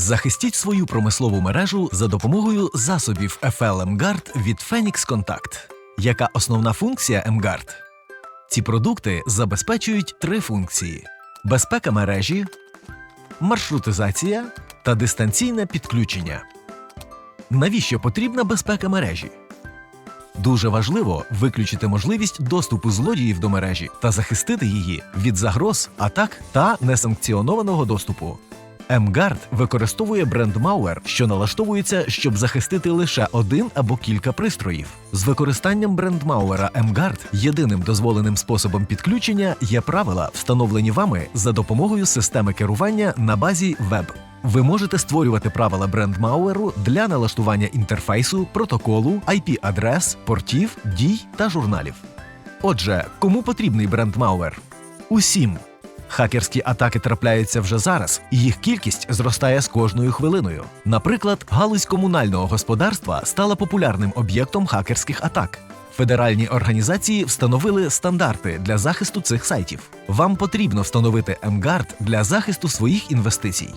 Захистіть свою промислову мережу за допомогою засобів FL MGuard від Phoenix Contact. Яка основна функція MGuard? Ці продукти забезпечують три функції: безпека мережі, маршрутизація та дистанційне підключення. Навіщо потрібна безпека мережі? Дуже важливо виключити можливість доступу злодіїв до мережі та захистити її від загроз, атак та несанкціонованого доступу. MGuard використовує бренд-мауер, що налаштовується, щоб захистити лише один або кілька пристроїв. З використанням бренд-мауера MGuard єдиним дозволеним способом підключення є правила, встановлені вами за допомогою системи керування на базі Web. Ви можете створювати правила бренд-мауеру для налаштування інтерфейсу, протоколу, IP-адрес, портів, дій та журналів. Отже, кому потрібний бренд-мауер? Усім. Хакерські атаки трапляються вже зараз, і їх кількість зростає з кожною хвилиною. Наприклад, галузь комунального господарства стала популярним об'єктом хакерських атак. Федеральні організації встановили стандарти для захисту цих сайтів. Вам потрібно встановити MGuard для захисту своїх інвестицій.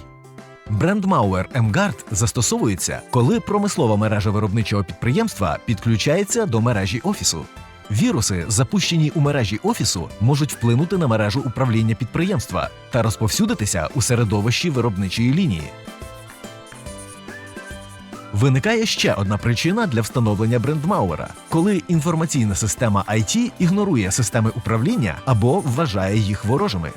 Брендмауер MGuard застосовується, коли промислова мережа виробничого підприємства підключається до мережі офісу. Віруси, запущені у мережі офісу, можуть вплинути на мережу управління підприємства та розповсюдитися у середовищі виробничої лінії. Виникає ще одна причина для встановлення брендмауера, коли інформаційна система IT ігнорує системи управління або вважає їх ворожими.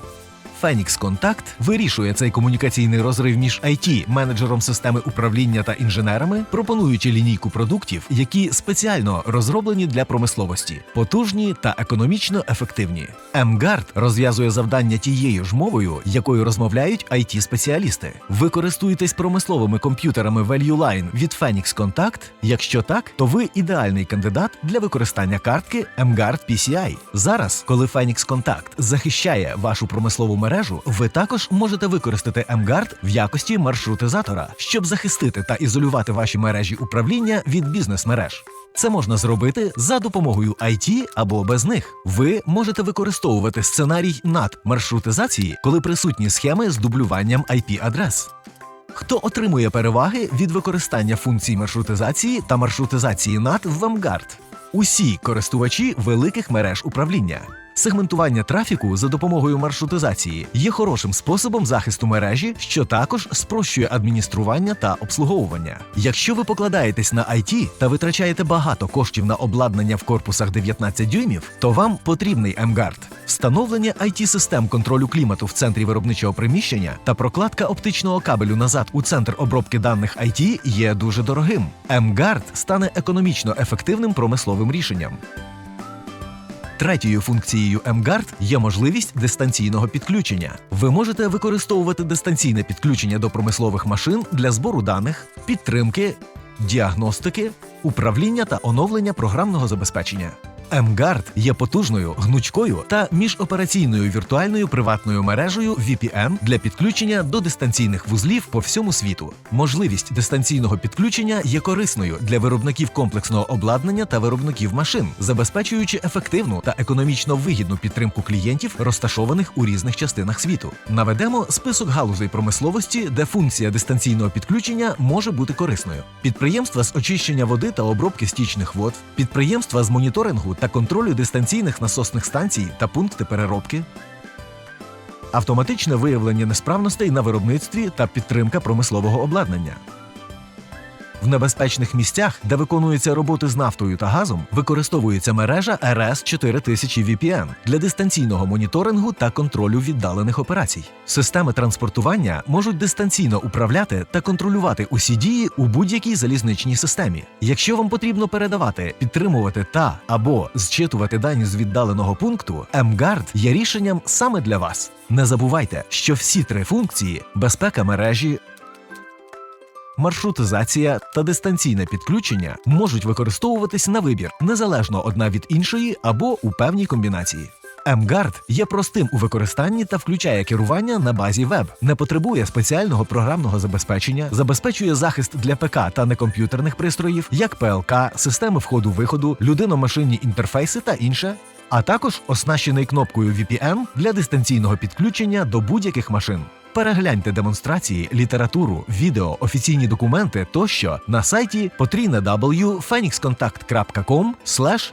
Phoenix Contact вирішує цей комунікаційний розрив між IT, менеджером системи управління та інженерами, пропонуючи лінійку продуктів, які спеціально розроблені для промисловості, потужні та економічно ефективні. MGuard розв'язує завдання тією ж мовою, якою розмовляють it спеціалісти Ви користуєтесь промисловими комп'ютерами Value Line від Phoenix Contact? Якщо так, то ви ідеальний кандидат для використання картки MGuard PCI. Зараз, коли Phoenix Contact захищає вашу промислову мережу, ви також можете використати MGuard в якості маршрутизатора, щоб захистити та ізолювати ваші мережі управління від бізнес-мереж. Це можна зробити за допомогою IT або без них. Ви можете використовувати сценарій NAT маршрутизації, коли присутні схеми з дублюванням IP-адрес. Хто отримує переваги від використання функцій маршрутизації та маршрутизації NAT в MGuard? Усі користувачі великих мереж управління. Сегментування трафіку за допомогою маршрутизації є хорошим способом захисту мережі, що також спрощує адміністрування та обслуговування. Якщо ви покладаєтесь на IT та витрачаєте багато коштів на обладнання в корпусах 19 дюймів, то вам потрібний MGuard. Встановлення IT-систем контролю клімату в центрі виробничого приміщення та прокладка оптичного кабелю назад у центр обробки даних IT є дуже дорогим. MGuard стане економічно ефективним промисловим рішенням. Третьою функцією Мгард є можливість дистанційного підключення. Ви можете використовувати дистанційне підключення до промислових машин для збору даних, підтримки, діагностики, управління та оновлення програмного забезпечення. MGuard є потужною, гнучкою та міжопераційною віртуальною приватною мережею VPN для підключення до дистанційних вузлів по всьому світу. Можливість дистанційного підключення є корисною для виробників комплексного обладнання та виробників машин, забезпечуючи ефективну та економічно вигідну підтримку клієнтів, розташованих у різних частинах світу. Наведемо список галузей промисловості, де функція дистанційного підключення може бути корисною. Підприємства з очищення води та обробки стічних вод, підприємства з моніторингу та контролю дистанційних насосних станцій та пункти переробки, автоматичне виявлення несправностей на виробництві та підтримка промислового обладнання. В небезпечних місцях, де виконуються роботи з нафтою та газом, використовується мережа RS 4000 VPN для дистанційного моніторингу та контролю віддалених операцій. Системи транспортування можуть дистанційно управляти та контролювати усі дії у будь-якій залізничній системі. Якщо вам потрібно передавати, підтримувати та або зчитувати дані з віддаленого пункту, MGuard є рішенням саме для вас. Не забувайте, що всі три функції безпека мережі, маршрутизація та дистанційне підключення можуть використовуватись на вибір незалежно одна від іншої або у певній комбінації. MGuard є простим у використанні та включає керування на базі веб, не потребує спеціального програмного забезпечення, забезпечує захист для ПК та некомп'ютерних пристроїв, як ПЛК, системи входу-виходу, людино-машинні інтерфейси та інше, а також оснащений кнопкою VPN для дистанційного підключення до будь-яких машин. Перегляньте демонстрації, літературу, відео, офіційні документи тощо на сайті www.phoenixcontact.com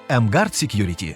mguardsecurity.